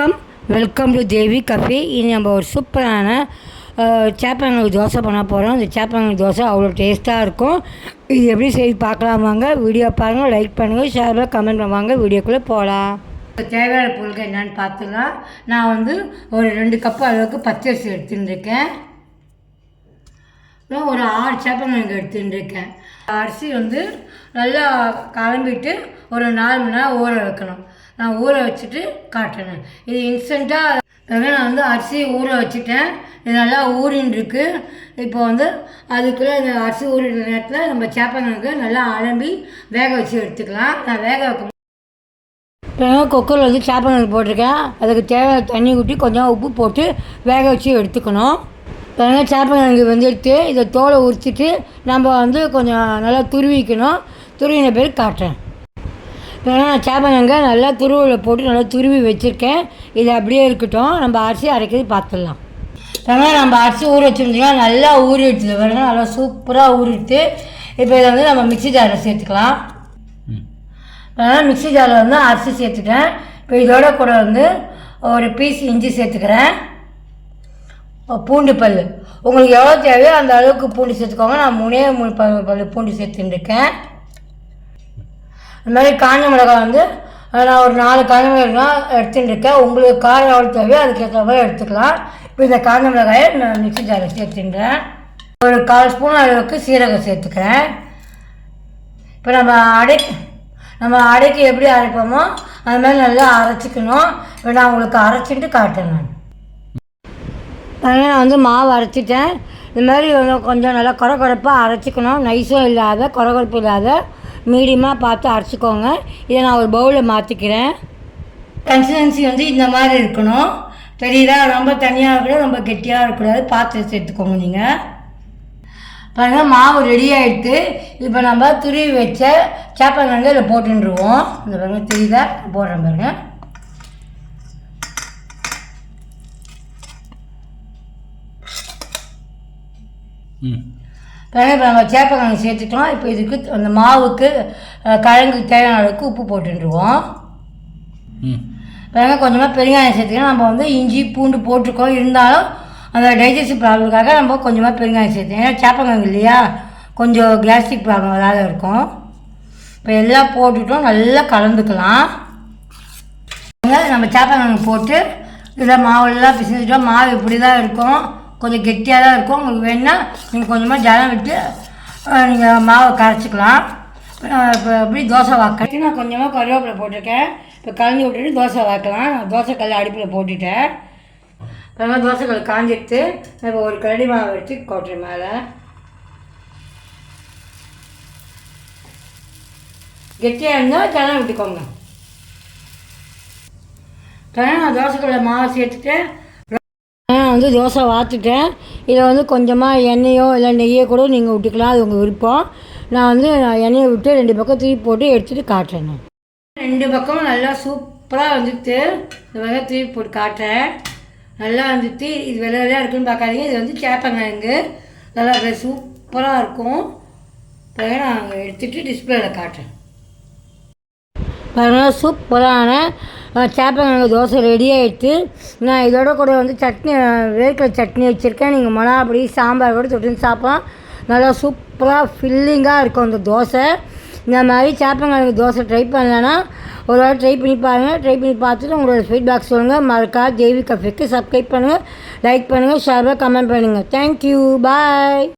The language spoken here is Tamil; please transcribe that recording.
வணக்கம். வெல்கம் டு தேவி கஃபே இது நம்ம ஒரு சூப்பரான சேப்பங்களுக்கு தோசை பண்ண போகிறோம் இந்த சேப்பங்களுக்கு தோசை அவ்வளோ டேஸ்ட்டாக இருக்கும். இது எப்படி செய்து பார்க்கலாம் வாங்க. வீடியோ பாருங்கள் லைக் பண்ணுங்கள் ஷேரில் கமெண்ட் பண்ணுவாங்க வீடியோக்குள்ளே போகலாம் தேவையான பொருட்கள் என்னென்னு பார்த்துக்கலாம் நான் வந்து ஒரு ரெண்டு கப்பு அளவுக்கு பச்சரிசி எடுத்துட்டுருக்கேன். ஒரு ஆறு சேப்பங்கிழங்கு எடுத்துட்டுருக்கேன். அரிசி வந்து நல்லா கலம்பிட்டு ஒரு நாலு மணி நேரம் ஊற வைக்கணும். நான் ஊற வச்சுட்டு காட்டுறேன். இது இன்ஸ்டண்ட்டாக நான் வந்து அரிசி ஊற வச்சுட்டேன். இது நல்லா ஊறின்னு இப்போ வந்து அதுக்குள்ளே இந்த அரிசி ஊறிடுற நேரத்தில் நம்ம சேப்பங்கிழங்கு நல்லா அலம்பி வேக வச்சு எடுத்துக்கலாம். நான் வேக வைக்க இப்போ குக்கரில் வந்து சேப்பங்கிழங்கு போட்டிருக்கேன். அதுக்கு தேவையான தண்ணி ஊற்றி கொஞ்சம் உப்பு போட்டு வேக வச்சு எடுத்துக்கணும். பாருங்க சேப்பங்கிழங்கு வெந்துடுத்து இதை தோலை உரிச்சிட்டு நம்ம வந்து கொஞ்சம் நல்லா துருவிக்கணும். துருவின பேர் காட்டுறேன். நான் சேப்பங்கிழங்க நல்லா துருவில் போட்டு நல்லா துருவி வச்சுருக்கேன். இது அப்படியே இருக்கட்டும். நம்ம அரிசி அரைக்கிறது பார்த்துடலாம். பாருங்க நம்ம அரிசி ஊற வச்சுருந்தீங்கன்னா நல்லா ஊறிடுச்சு பாருங்க நல்லா சூப்பராக ஊறிடுத்து இப்போ இதை வந்து நம்ம மிக்ஸி ஜாரில் சேர்த்துக்கலாம். அதனால் மிக்ஸி ஜாரில் வந்து அரிசி சேர்த்துட்டேன். இப்போ இதோட கூட வந்து ஒரு பீஸ் இஞ்சி சேர்த்துக்கிறேன். பூண்டு பல் உங்களுக்கு எவ்வளோ தேவையோ அந்த அளவுக்கு பூண்டு சேர்த்துக்கோங்க. நான் மூணே மூணு பல் பூண்டு சேர்த்துருக்கேன் இந்த மாதிரி காஞ்ச மிளகாய் வந்து நான் ஒரு நாலு காஞ்ச மிளகாய் எடுத்துகிட்டு இருக்கேன். உங்களுக்கு காரம் எவ்வளோ தேவையோ அதுக்கேற்ற மாதிரி எடுத்துக்கலாம். இப்போ இந்த காஞ்ச மிளகாயை நான் மிக்சி ஜாரில் சேர்த்துட்டேன். ஒரு கால் ஸ்பூன் அளவுக்கு சீரகம் சேர்த்துக்கிறேன். இப்போ நம்ம அடை நம்ம அடைக்கு எப்படி அரைப்போமோ அது மாதிரி நல்லா அரைச்சிக்கணும். இப்போ நான் உங்களுக்கு அரைச்சிட்டு காட்டுறேன் நான். நான் வந்து மாவு அரைச்சிட்டேன். இந்த மாதிரி கொஞ்சம் நல்லா குறை குறைப்பாக அரைச்சிக்கணும். நைஸும் இல்லாத குறை குறைப்பு இல்லாத மீடியமாக பார்த்து அரைச்சிக்கோங்க. இதை நான் ஒரு பவுலில் மாற்றிக்கிறேன் கன்சிஸ்டன்சி வந்து இந்த மாதிரி இருக்கணும். தெரியுதா? ரொம்ப தனியாக இருக்கக்கூடாது ரொம்ப கெட்டியாக இருக்கக்கூடாது. பார்த்து சேர்த்துக்கோங்க நீங்கள் பாருங்கள் மாவு ரெடி ஆகிடுது இப்போ நம்ம துருவி வச்ச சேப்பங்கிழங்கு இதில் போட்டுருவோம் இந்த பாருங்க தெரியுதா? போடுறேன் பாருங்கள் ம். பாருங்க இப்போ நம்ம சேர்த்துட்டோம். இப்போ இதுக்கு அந்த மாவுக்கு அஹ், கிழங்குக்கு தேவையான அளவுக்கு உப்பு போட்டுருவோம் பாருங்க கொஞ்சமாக பெருங்காயம் சேர்த்துக்கலாம் நம்ம வந்து இஞ்சி பூண்டு போட்டிருக்கோம். இருந்தாலும் அந்த டைஜஸ்டிவ் ப்ராப்ளம்காக நம்ம கொஞ்சமாக பெருங்காயம் சேர்த்துக்கோம். ஏன்னா சேப்பங்கிழங்கு இல்லையா? கொஞ்சம் கேஸ்ட்ரிக் ப்ராப்ளம் வராத இருக்கும். இப்போ எல்லாம் போட்டுட்டோம். நல்லா கலந்துக்கலாம். நம்ம சேப்பங்கிழங்கு போட்டு இதில் மாவெல்லாம் பிசைஞ்சிட்டோம். மாவு இப்படி தான் இருக்கும். கொஞ்சம் கெட்டியாக தான் இருக்கும். உங்களுக்கு வேணுன்னா நீங்கள் கொஞ்சமாக ஜலம் விட்டு நீங்கள் மாவை கரைச்சிக்கலாம். இப்போ எப்படி தோசை வாக்க நான் கொஞ்சமாக கருவேப்பிலை போட்டிருக்கேன். இப்போ கலந்து விட்டுட்டு தோசை வாக்கலாம். நான் தோசை கல் அடுப்பில் போட்டுட்டேன். இப்போ தோசை கல் காஞ்சிடுத்து நான் இப்போ ஒரு கரடி மாவு எடுத்து கொட்டுறேன் மேலே. கெட்டியாக இருந்தால் ஜலம் விட்டுக்கோங்க. தனியாக நான் தோசைக்குள்ள மாவு சேர்த்துட்டு நான் வந்து தோசை வாத்துட்டேன் இதில் வந்து கொஞ்சமாக எண்ணெயோ இல்லை நெய்யோ கூட நீங்கள் விட்டுக்கலாம் அது உங்கள் விருப்பம். நான் வந்து நான் எண்ணெயை விட்டு ரெண்டு பக்கம் தூக்கி போட்டு எடுத்துகிட்டு காட்டுறேன் நான். ரெண்டு பக்கமும் நல்லா சூப்பராக வந்துட்டு இந்த மாதிரி தூக்கி போட்டு காட்டுறேன். நல்லா வந்துட்டு இது வெள்ளை வெள்ளையாக இருக்குன்னு பார்க்காதீங்க. இது வந்து சேப்பங்கிழங்கு நல்லா சூப்பராக இருக்கும். இப்போ நான் எடுத்துகிட்டு டிஸ்பிளேயில் காட்டுறேன். அதனால் சூப்பரான அஹ், சேப்பங்கிழங்கு தோசை ரெடி ஆகிடுச்சு நான் இதோட கூட வந்து சட்னி அஹ், வேர்க்கடலை சட்னி வச்சுருக்கேன். நீங்கள் மிளகாப்பொடி சாம்பார் கூட தொட்டுன்னு சாப்பிடலாம். நல்லா சூப்பராக ஃபில்லிங்காக இருக்கும் அந்த தோசை. இந்த மாதிரி சேப்பங்கிழங்கு தோசை ட்ரை பண்ணலன்னா ஒரு வாரம் ட்ரை பண்ணி பாருங்கள் ட்ரை பண்ணி பார்த்துட்டு உங்களோட ஃபீட்பேக் சொல்லுங்கள் மறக்கா ஜெய்வி கஃபேக்கு சப்ஸ்கிரைப் பண்ணுங்கள் லைக் பண்ணுங்கள் ஷேர் கமெண்ட் பண்ணுங்கள் தேங்க்யூ பாய்